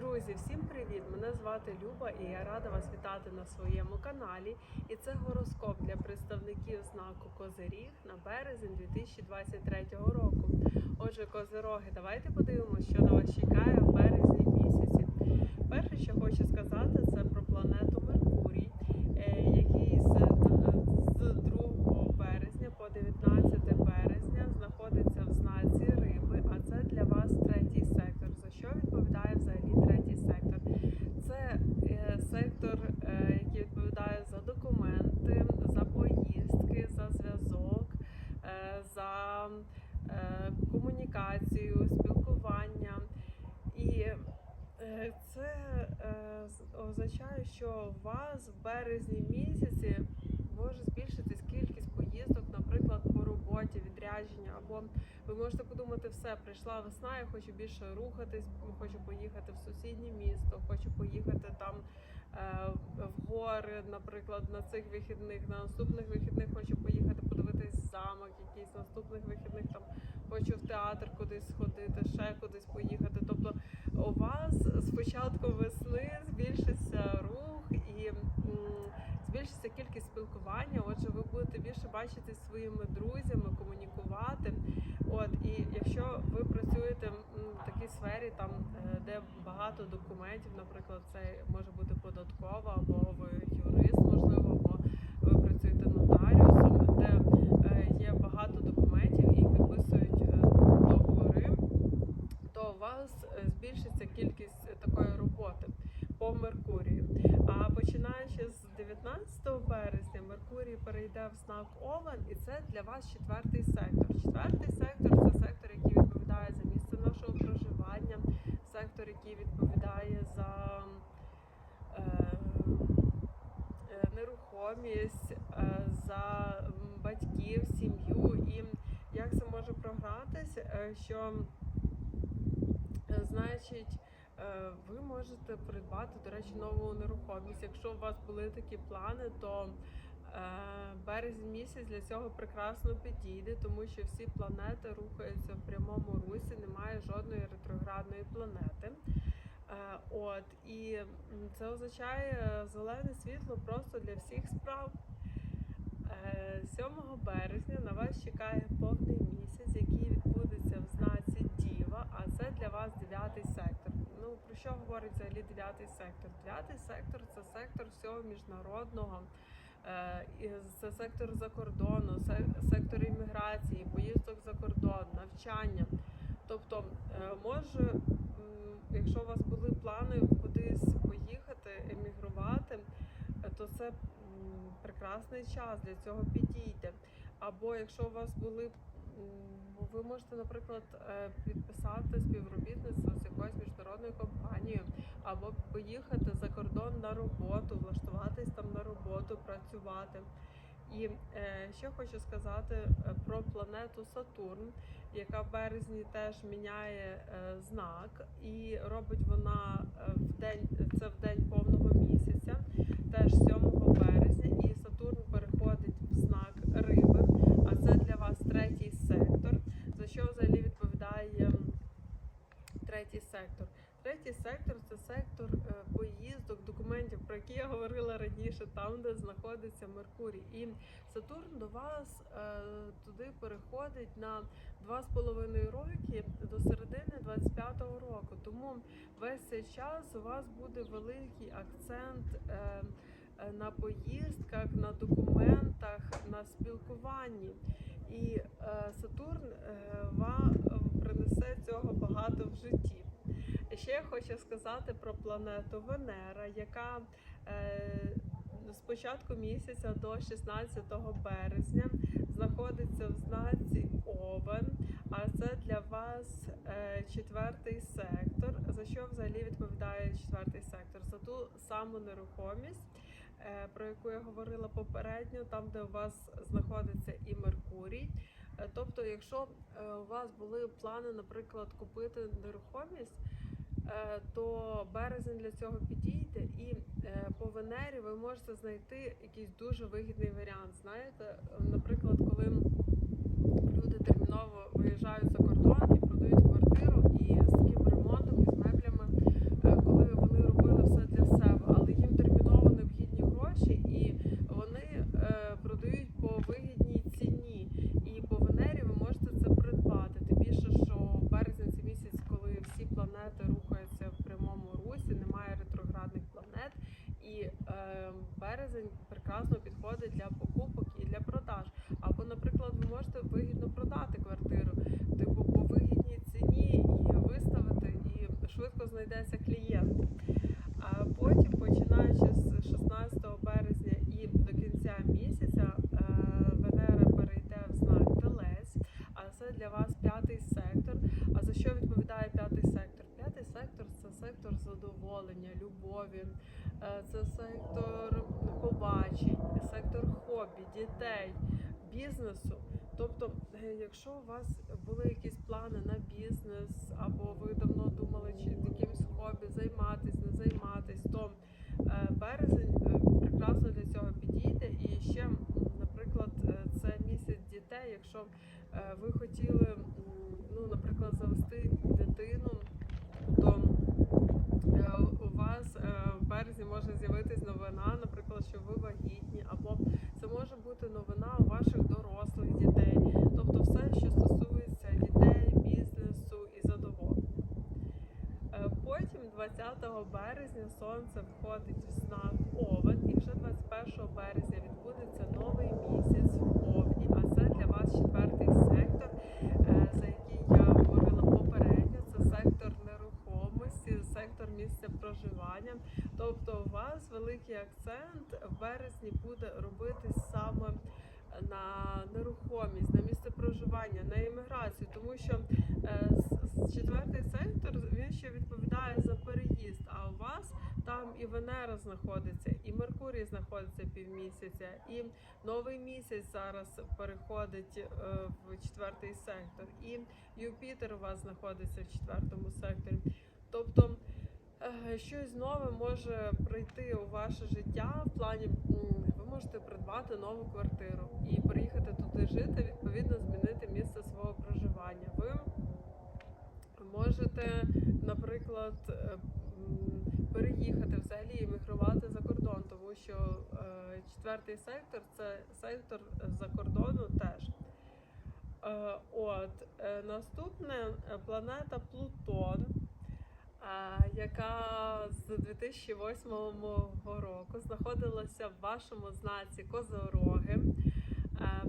Друзі, всім привіт! Мене звати Люба і я рада вас вітати на своєму каналі. І це гороскоп для представників знаку Козиріг на березень 2023 року. Отже, козироги, давайте подивимося, що на вас чекає в березні місяці. Перше, що хочу сказати, це про планету Меркурій, е, який з, з 2 березня по 19 березня знаходиться в знаці риби, а це для вас третій сектор. За що відповідає взагалі третій сектор? Це е, сектор, е, який відповідає за документи, за поїздки, за зв'язок, е, за е, комунікацію, спілкування. І е, це е, з- означає, що у вас в березні місяці може збільшитись кількість поїздок, наприклад, по роботі, відрядження, або ви можете подумати, все, прийшла весна, я хочу більше рухатись, хочу поїхати в сусіднє місто, хочу поїхати там гори, наприклад, на цих вихідних, на наступних вихідних хочу поїхати подивитись замок, якийсь наступних вихідних там хочу в театр кудись сходити, ще кудись поїхати. Тобто у вас з початку весни збільшиться рух і збільшиться кількість спілкування. Отже, ви будете більше бачити своїми друзями, комунікувати. От і якщо ви працюєте м, такій сфері, там е, де багато документів, наприклад, це може бути податкова, або ви юрист, можливо, або ви працюєте нотаріусом, де е, є багато документів і підписують е, договори, то у вас збільшиться кількість такої роботи по Меркурію. А починаючи з 19 березня, Меркурій перейде в знак Овен, і це для вас четвертий сектор. Четвертий сектор це сектор, який відповідає за місце нашого проживання, сектор, який відповідає за е, е, нерухомість, е, за батьків, сім'ю. І як це може програтись, е, що Е, Значить, ви можете придбати, до речі, нову нерухомість. Якщо у вас були такі плани, то е, березень місяць для цього прекрасно підійде, тому що всі планети рухаються в прямому русі, немає жодної ретроградної планети. Е, От і це означає е, зелене світло просто для всіх справ. Е, 7 березня на вас чекає повний місяць, який відбудеться в знаці Діва, а це для вас дев'ятий сектор. Ну про що говорить взагалі дев'ятий сектор? Дев'ятий сектор це сектор всього міжнародного, е, це сектор за кордону, сектор імміграції, поїздок за кордон, навчання. Тобто, е, може, якщо у вас були плани кудись поїхати, емігрувати, то це прекрасний час для цього підійде. Або якщо у вас були, можете, наприклад, е, підписати співробітництво з якоюсь міжнародною компанією, або поїхати за кордон на роботу, влаштуватись там на роботу, працювати. І е, ще хочу сказати е, про планету Сатурн, яка в березні теж міняє знак, і робить вона в день це в день повного місяця, теж 7 березня, і Сатурн переходить в знак риби, а це для вас третій сектор. За що взагалі відповідає м, третій сектор? Третій сектор це сектор е, поїздок, документів, про які я говорила раніше, там, де знаходиться Меркурій. І Сатурн до вас е, туди переходить на 2,5 роки до середини 25-го року. Тому весь цей час у вас буде великий акцент е, е, на поїздках, на документах, на спілкуванні. І е, Сатурн е, вам принесе цього багато в житті. Ще я хочу сказати про планету Венера, яка е, з початку місяця до 16 березня знаходиться в знаці Овен, а це для вас е, четвертий сектор. За що взагалі відповідає четвертий сектор? За ту саму нерухомість, е, про яку я говорила попередньо, там де у вас знаходиться і Меркурій. Е, Тобто, якщо у вас були плани, наприклад, купити нерухомість, то березень для цього підійде, і е, по Венері ви можете знайти якийсь дуже вигідний варіант. Знаєте, наприклад, коли люди терміново виїжджають за кордон і продають квартиру, і з таким ремонтом і з меблями, е, коли планети рухаються в прямому русі, немає ретроградних планет, і е, березень прекрасно підходить для покупок і для продаж. Або, наприклад, ви можете вигідно продати квартиру, типу по вигідній ціні і виставити, і швидко знайдеться клієнт. А потім, починаючи з 16 березня і до кінця місяця, е, Венера перейде в знак Телець, а це для вас п'ятий сектор. А за що відповідає п'ятий сектор? П'ятий сектор це сектор задоволення, любові, е, це сектор побачень, сектор хобі, дітей, бізнесу. Тобто, е, якщо у вас були якісь плани на бізнес, або ви давно думали, чи якимось хобі займатись, не займатись, то е, березень е, прекрасно для цього підійде. І ще, наприклад, це місяць дітей. Якщо ви хотіли, ну, наприклад, завести дитину, то е, у вас е, в березні може з'явитись новина, наприклад, що ви вагітні, або це може бути новина у ваших дорослих дітей. Тобто все, що стосується дітей, бізнесу і задоволення. Е, Потім 20 березня сонце входить в знак Овен, і вже 21 березня відбудеться новий місяць в Овні, а це для вас четвертий сектор, е, за який я говорила попередньо. Це сектор нерухомості, сектор місця проживання. Тобто у вас великий акцент в березні буде робитись саме на нерухомість, на місце проживання, на імміграцію, тому що е, четвертий сектор він ще відповідає за переїзд. А у вас там і Венера знаходиться, і Меркурій знаходиться півмісяця, і новий місяць зараз переходить е, в четвертий сектор, і Юпітер у вас знаходиться в четвертому секторі. Тобто е, щось нове може прийти у ваше життя в плані ви можете придбати нову квартиру і приїхати туди жити, відповідно змінити місце свого проживання. Ви можете, наприклад, е, м, переїхати взагалі емігрувати за кордон, тому що е, четвертий сектор це сектор за кордону теж. Е, От е, наступне е, планета Плутон, яка з 2008 року знаходилася в вашому знаці Козороги.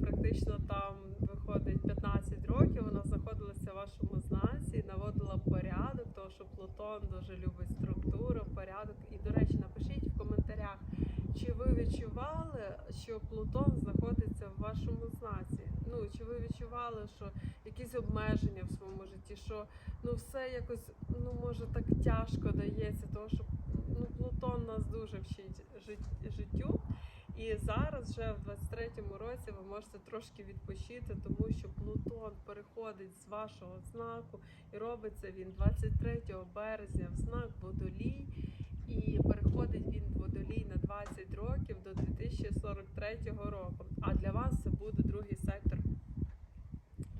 Практично там виходить 15 років. Вона знаходилася в вашому знаці і наводила порядок, тому що Плутон дуже любить структуру, порядок. І, до речі, напишіть в коментарях, чи ви відчували, що Плутон знаходиться в вашому знаці? Ну чи ви відчували, що якісь обмеження в своєму житті, що ну все якось ну може так тяжко дається, тому що ну Плутон нас дуже вчить жит- життю. І зараз, вже в 23-му році, ви можете трошки відпочити, тому що Плутон переходить з вашого знаку і робиться він 23 березня в знак Водолій. І переходить він водолій на 20 років до 2043 року. А для вас це буде другий сектор.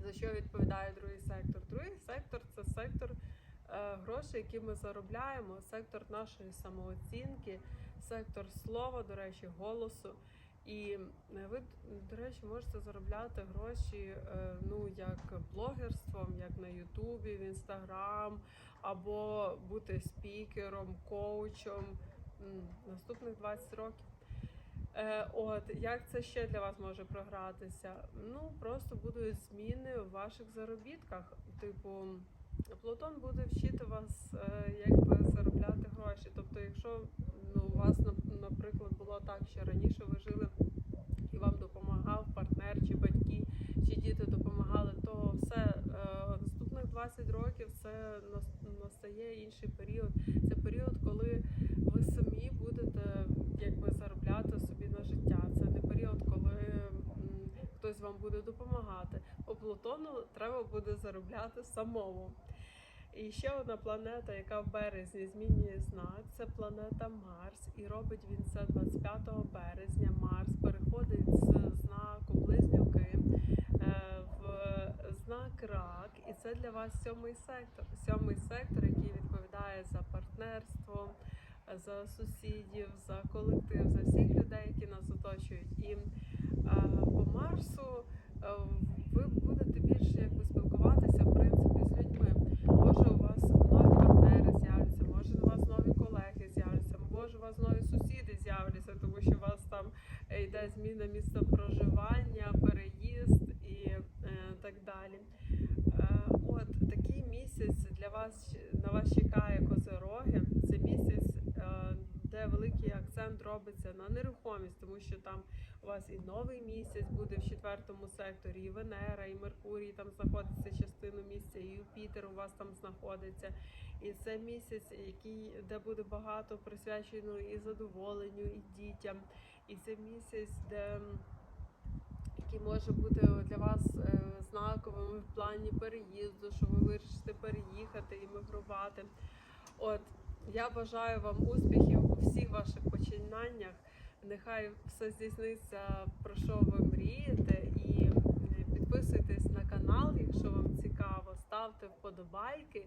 За що відповідає другий сектор? Другий сектор це сектор е, грошей, які ми заробляємо, сектор нашої самооцінки, сектор слова, до речі, голосу. І е, ви, до речі, можете заробляти гроші е, ну, як блогерством, як на Ютубі, в Інстаграм, або бути спікером, коучем наступних 20 років. Е, от як це ще для вас може програтися? Ну просто будуть зміни в ваших заробітках. Типу, Плутон буде вчити вас, якби як би заробляти гроші. Тобто, якщо ну, у вас, нап- наприклад, було так, що раніше ви жили і вам допомагав партнер чи батьки, чи діти допомагали, то все е, наступних 20 років це настає інший період. Це період, коли ви самі будете якби заробляти собі на життя. Це не період, коли м, хтось вам буде допомагати. По Плутону треба буде заробляти самому. І ще одна планета, яка в березні змінює знак, це планета Марс. І робить він це 25 березня. Марс переходить з знаку Близнюки е, в знак Рак. І це для вас сьомий сектор. Сьомий сектор, який відповідає за партнерство, за сусідів, за колектив, за всіх людей, які нас оточують. І е, Марсу, е, ви будете більше якби спілкуватися в принципі з людьми. Може, у вас нові партнери з'являться, може у вас нові колеги з'являться, може у вас нові сусіди з'являться, тому що у вас там е, йде зміна місця. Нерухомість, тому що там у вас і новий місяць буде в четвертому секторі, і Венера, і Меркурій там знаходиться частину місця, і Юпітер у вас там знаходиться. І це місяць, який де буде багато присвячено і задоволенню, і дітям. І це місяць, де який може бути для вас е, знаковим в плані переїзду, що ви вирішите переїхати, іммігрувати. От я бажаю вам успіхів у всіх ваших починаннях. Нехай все здійсниться, про що ви мрієте, і е, підписуйтесь на канал, якщо вам цікаво, ставте вподобайки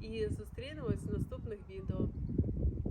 і зустрінемось в наступних відео.